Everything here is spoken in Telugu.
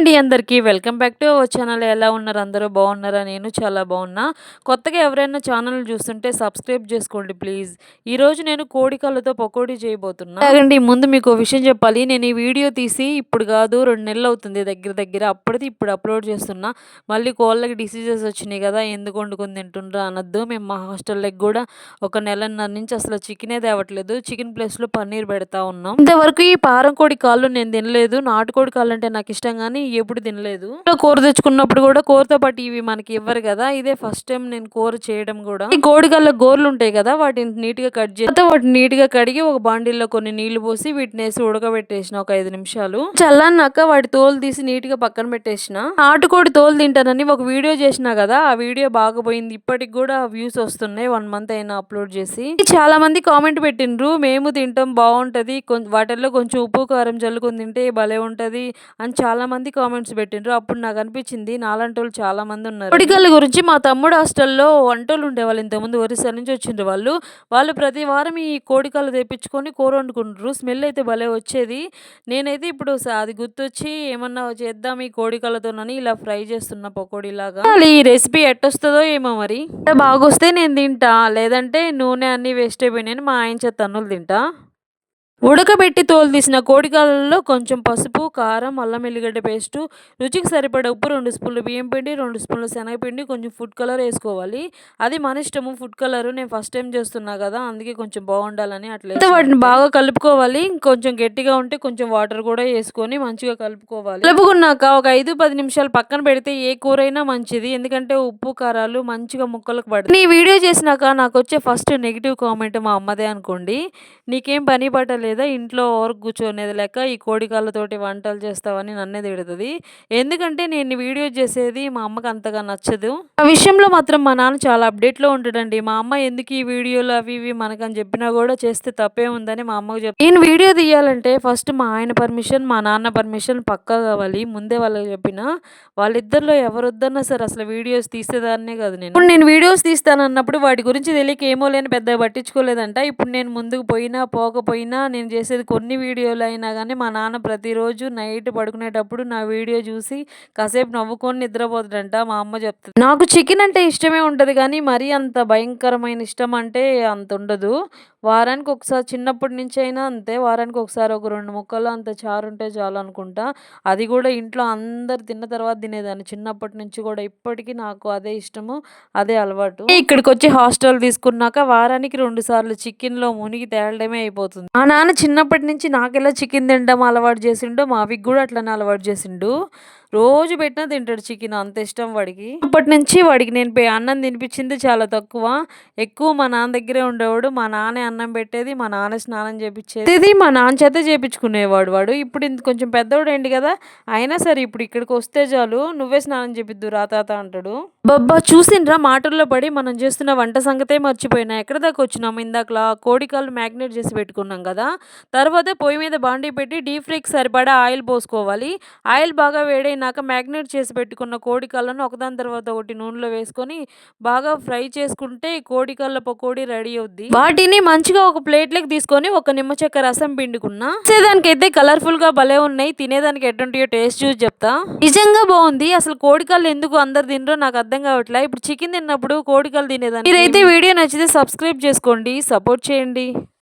అండి అందరికీ. Welcome back to our channel. ఎలా ఉన్నారు? అందరూ బాగున్నారా? నేను చాలా బాగున్నా. కొత్తగా ఎవరైనా ఛానల్ చూస్తుంటే సబ్స్క్రైబ్ చేసుకోండి ప్లీజ్. ఈరోజు నేను కోడికాళ్ళతో పకోడీ చేయబోతున్నా. అలాగండి ముందు మీకు విషయం చెప్పాలి. నేను ఈ వీడియో తీసి ఇప్పుడు కాదు రెండు నెలలు అవుతుంది దగ్గర దగ్గర. అప్పటిది ఇప్పుడు అప్లోడ్ చేస్తున్నా. మళ్ళీ కోళ్ళకి డిసీజెస్ వచ్చినాయి కదా ఎందుకు వండుకొని తింటుండ్రా అనొద్దు. మేము మా హాస్టల్లోకి కూడా ఒక నెలన్నర నుంచి అసలు చికెనే తేవట్లేదు. చికెన్ ప్లేస్లో పన్నీర్ పెడతా ఉన్నాం. ఇంతవరకు ఈ పారం కోడి కాళ్ళు నేను తినలేదు. నాటుకోడి కాళ్ళు అంటే నాకు ఇష్టం కానీ ఎప్పుడు తినలేదు. కూర తెచ్చుకున్నప్పుడు కూడా కూరతో పాటు ఇవి మనకి ఇవ్వరు కదా. ఇదే ఫస్ట్ టైం నేను కూర చేయడం కూడా. ఈ కోడికల్ల గోర్లు ఉంటాయి కదా వాటిని నీట్గా కట్ చేసి వాటిని నీట్గా కడిగి ఒక బాండిల్లో కొన్ని నీళ్ళు పోసి వీటిని వేసి ఉడకబెట్టేసిన ఒక ఐదు నిమిషాలు. చల్లన్నాక వాటి తోలు తీసి నీట్గా పక్కన పెట్టేసిన. నాటుకోడి తోలు తింటానని ఒక వీడియో చేసిన కదా ఆ వీడియో బాగా పోయింది. ఇప్పటికి కూడా వ్యూస్ వస్తున్నాయి. వన్ మంత్ అయినా అప్లోడ్ చేసి. చాలా మంది కామెంట్ పెట్టిండ్రు. మేము తింటాం బాగుంటది. వాటిల్లో కొంచెం ఉప్పు కారం జల్లుకొని తింటే భలే ఉంటది అని చాలా మంది కామెంట్స్ పెట్టిండ్రు. అప్పుడు నాకు అనిపించింది నాలంటి వాళ్ళు చాలా మంది ఉన్నారు. కొడికల గురించి మా తమ్ముడు హాస్టల్లో వంటలు ఉండేవాళ్ళు ఇంతకుముందు ఒరిస్సా నుంచి వచ్చిండ్రు వాళ్ళు. వాళ్ళు ప్రతి వారం ఈ కోడికలు తెప్పించుకొని కూర వండుకుంటారు. స్మెల్ అయితే భలే వచ్చేది. నేనైతే ఇప్పుడు అది గుర్తొచ్చి ఏమన్నా చేద్దాం ఈ కోడికలతోనని ఇలా ఫ్రై చేస్తున్న పకోడీలాగా. ఈ రెసిపీ ఎట్టొస్తుందో ఏమో మరి. బాగొస్తే నేను తింటా లేదంటే నూనె అన్ని వేస్ట్ అయిపోయినాయని మా ఆయన చేత తన్నులు తింటా. ఉడకబెట్టి తోలు తీసిన కోడికాలలో కొంచెం పసుపు కారం అల్లం ఎల్లిగడ్డ పేస్టు రుచికి సరిపడ ఉప్పు రెండు స్పూన్లు బియ్యం పిండి రెండు స్పూన్లు శనగపిండి కొంచెం ఫుడ్ కలర్ వేసుకోవాలి. అది మన ఇష్టము ఫుడ్ కలర్ నేను ఫస్ట్ టైం చేస్తున్నా కదా అందుకే కొంచెం బాగుండాలని అట్లా వాటిని బాగా కలుపుకోవాలి కొంచెం గట్టిగా ఉంటే కొంచెం వాటర్ కూడా వేసుకొని మంచిగా కలుపుకోవాలి. కలుపుకున్నాక ఒక ఐదు పది నిమిషాలు పక్కన పెడితే ఏ కూర అయినా మంచిది ఎందుకంటే ఉప్పు కారాలు మంచిగా ముక్కలకు పడుతుంది ఈ వీడియో చేసినాక నాకు వచ్చే ఫస్ట్ నెగిటివ్ కామెంట్ మా అమ్మదే అనుకోండి. నీకేం పని పట్టలేదు. లేదా ఇంట్లో వర్క్ కూర్చోనేది లెక్క ఈ కోడికాళ్ళతోటి వంటలు చేస్తావని నన్నే తిడుతుంది. ఎందుకంటే నేను వీడియో చేసేది మా అమ్మకి అంతగా నచ్చదు. ఆ విషయంలో మాత్రం మా నాన్న చాలా అప్డేట్లో ఉంటాడండి. మా అమ్మ ఎందుకు ఈ వీడియోలు అవి ఇవి మనకని చెప్పినా కూడా చేస్తే తప్పే ఉందని మా అమ్మకు చెప్పి నేను వీడియో తీయాలంటే ఫస్ట్ మా ఆయన పర్మిషన్ మా నాన్న పర్మిషన్ పక్కా కావాలి. ముందే వాళ్ళకి చెప్పిన వాళ్ళిద్దరిలో ఎవరొద్దన్నా సరే అసలు వీడియోస్ తీసేదాన్నే కాదు నేను. ఇప్పుడు నేను వీడియోస్ తీస్తానన్నప్పుడు వాటి గురించి తెలియక ఏమో లేని పెద్దగా పట్టించుకోలేదంట. ఇప్పుడు నేను ముందుకు పోయినా పోకపోయినా నేను నేను చేసేది కొన్ని వీడియోలు అయినా కానీ మా నాన్న ప్రతిరోజు నైట్ పడుకునేటప్పుడు నా వీడియో చూసి కాసేపు నవ్వుకొని నిద్రపోతుందంట మా అమ్మ చెప్తుంది. నాకు చికెన్ అంటే ఇష్టమే ఉంటుంది కానీ మరీ అంత భయంకరమైన ఇష్టం అంటే అంత ఉండదు. వారానికి ఒకసారి చిన్నప్పటి నుంచి అయినా అంతే వారానికి ఒకసారి ఒక రెండు ముక్కలు అంత చారు ఉంటే చాలు అనుకుంటా. అది కూడా ఇంట్లో అందరు తిన్న తర్వాత తినేదాన్ని. చిన్నప్పటి నుంచి కూడా ఇప్పటికీ నాకు అదే ఇష్టము అదే అలవాటు. ఇక్కడికి వచ్చి హాస్టల్ తీసుకున్నాక వారానికి రెండు సార్లు చికెన్లో మునిగి తేలడమే అయిపోతుంది. మా నాన్న చిన్నప్పటి నుంచి నాకెలా చికెన్ తినడం అలవాటు చేసిండో మావికి కూడా అట్లనే అలవాటు చేసిండు. రోజు పెట్టినా తింటాడు చికెన్ అంత ఇష్టం వాడికి. అప్పటి నుంచి వాడికి నేను అన్నం తినిపించింది చాలా తక్కువ. ఎక్కువ మా నాన్న దగ్గరే ఉండేవాడు. మా నాన్నే అన్నం పెట్టేది మా నాన్న స్నానం చేపించేది. మా నాన్న చేత చేపించుకునేవాడు వాడు. ఇప్పుడు ఇంత కొంచెం పెద్దవాడు ఏంటి కదా అయినా సరే ఇప్పుడు ఇక్కడికి వస్తే చాలు నువ్వే స్నానం చేపిద్దు రా తాత అంటాడు. బబ్బా చూసిండ్రా మాటల్లో పడి మనం చేస్తున్న వంట సంగతే మర్చిపోయినా. ఎక్కడ దాకా వచ్చినాము? ఇందాకలా కోడికాలు మ్యాగ్నేట్ చేసి పెట్టుకున్నాం కదా. తర్వాత పొయ్యి మీద బాండీ పెట్టి డీప్ ఫ్రైకి సరిపడా ఆయిల్ పోసుకోవాలి. ఆయిల్ బాగా వేడైన అయినాక మ్యాగ్నేట్ చేసి పెట్టుకున్న కోడికళ్ళను ఒకదాని తర్వాత ఒకటి నూనెలో వేసుకొని బాగా ఫ్రై చేసుకుంటే కోడికళ్ళ పకోడీ రెడీ అవుద్ది. వాటిని మంచిగా ఒక ప్లేట్లోకి తీసుకొని ఒక నిమ్మ చెక్క రసం పిండుకున్నా. అయితే కలర్ఫుల్గా భలే ఉన్నాయి. తినేదానికి ఎటువంటియో టేస్ట్ చూసి చెప్తా. నిజంగా బాగుంది. అసలు కోడికళ్ళు ఎందుకు అందరు తినరో నాకు అర్థం కావట్లే. ఇప్పుడు చికెన్ తిన్నప్పుడు కోడికళ్ళు తినేదాన్ని మీరైతే వీడియో నచ్చితే సబ్స్క్రైబ్ చేసుకోండి. సపోర్ట్ చేయండి.